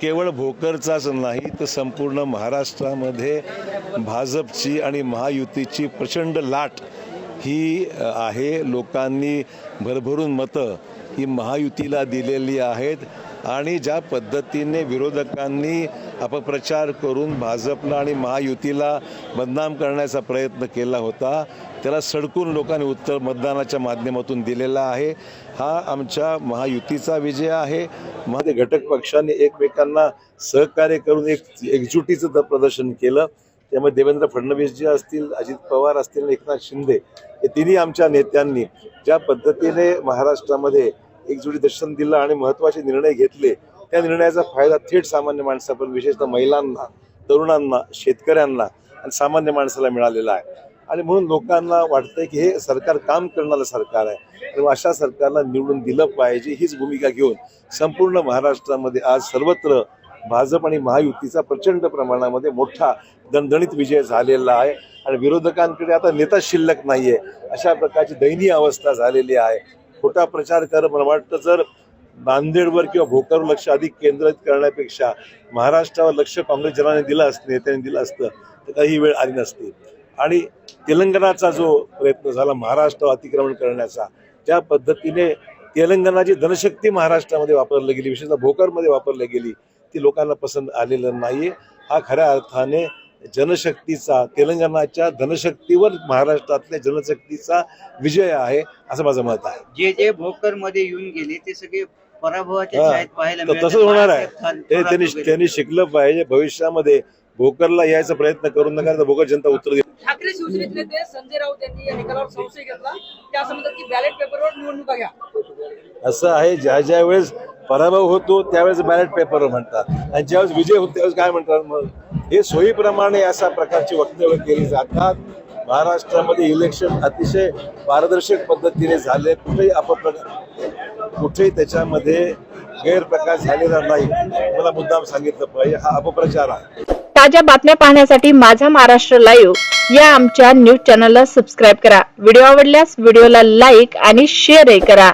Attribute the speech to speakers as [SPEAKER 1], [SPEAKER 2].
[SPEAKER 1] केवळ भोकरचाच नाही तर संपूर्ण महाराष्ट्रामध्ये भाजपची आणि महायुतीची प्रचंड लाट ही आहे. लोकांनी भरभरून मतं ही महायुतीला दिलेली आहेत. आणि ज्या पद्धतीने विरोधकांनी अपप्रचार करून भाजपला आणि महायुतीला बदनाम करण्याचा प्रयत्न केला होता त्याला सडकून लोकांनी उत्तर मतदानाच्या माध्यमातून दिलेला आहे. हा आमच्या महायुतीचा विजय आहे. मध्ये घटक पक्षांनी एकमेकांना सहकार्य करून एक एकजुटीचं प्रदर्शन केलं. त्यामध्ये देवेंद्र फडणवीस जे असतील अजित पवार असतील एकनाथ शिंदे हे तिन्ही आमच्या नेत्यांनी ज्या पद्धतीने महाराष्ट्रामध्ये एकजुटी दर्शन दिलं आणि महत्त्वाचे निर्णय घेतले त्या निर्णयाचा फायदा थेट सामान्य माणसापर्यंत विशेषतः महिलांना तरुणांना शेतकऱ्यांना आणि सामान्य माणसाला मिळालेला आहे. आणि म्हणून लोकांना वाटतंय की हे सरकार काम करणारं सरकार आहे. आणि अशा सरकारला निवडून दिलं पाहिजे हीच भूमिका घेऊन संपूर्ण महाराष्ट्रामध्ये आज सर्वत्र भाजप आणि महायुतीचा प्रचंड प्रमाणामध्ये मोठा दणदणीत विजय झालेला आहे. आणि विरोधकांकडे आता नेता शिल्लक नाहीये. अशा प्रकारची दयनीय अवस्था झालेली आहे. खोटा प्रचार कर मला वाटतं जर नांदेडवर किंवा भोकरवर लक्ष अधिक केंद्रित करण्यापेक्षा महाराष्ट्रावर लक्ष काँग्रेस जनाने दिलं असतं नेत्यांनी दिलं असतं तर काही वेळ आली नसती. आणि तेलंगणाचा जो प्रयत्न झाला महाराष्ट्रावर अतिक्रमण करण्याचा त्या पद्धतीने तेलंगणाची धनशक्ती महाराष्ट्रामध्ये वापरली गेली विशेषतः भोकरमध्ये वापरली गेली ती लोकांना पसंत आलेलं नाही हा खऱ्या अर्थाने जनशक्तीचा तेलंगणाच्या धनशक्तीवर महाराष्ट्रातल्या जनशक्तीचा विजय आहे असं माझं मत आहे.
[SPEAKER 2] जे जे भोकरमध्ये येऊन गेले ते सगळे पराभवाच्या.
[SPEAKER 1] तसंच होणार आहे. ते त्यांनी. त्यांनी शिकलं पाहिजे भविष्यामध्ये भोकरला यायचा प्रयत्न करून नका तर भोकर जनता उत्तर देईल.
[SPEAKER 3] ठाकरे शिवसेनेतले ते संजय राऊत यांनी या निकालावर संशय घेतला. ते असं म्हणतात की बॅलेट पेपरवर निवडणुका घ्या.
[SPEAKER 1] असं आहे ज्या ज्या वेळेस पराभव होतो त्यावेळेस बॅलेट पेपर म्हणतात. आणि ज्यावेळेस विजय होतो त्यावेळेस काय म्हणतात? मग हे सोयीप्रमाणे अशा प्रकारची वक्तव्य केली जातात. महाराष्ट्रामध्ये इलेक्शन अतिशय पारदर्शक पद्धतीने झाले. कुठेही अपप्रकार कुठेही त्याच्यामध्ये गैरप्रकार झालेला नाही. मला मुद्दाम सांगितलं पाहिजे हा अपप्रचार आहे.
[SPEAKER 4] ताज्या बातम्या पाहण्यासाठी माझा महाराष्ट्र लाईव्ह या आमच्या न्यूज चॅनलला सबस्क्राईब करा. व्हिडिओ आवडल्यास व्हिडिओला लाईक आणि शेअरही करा.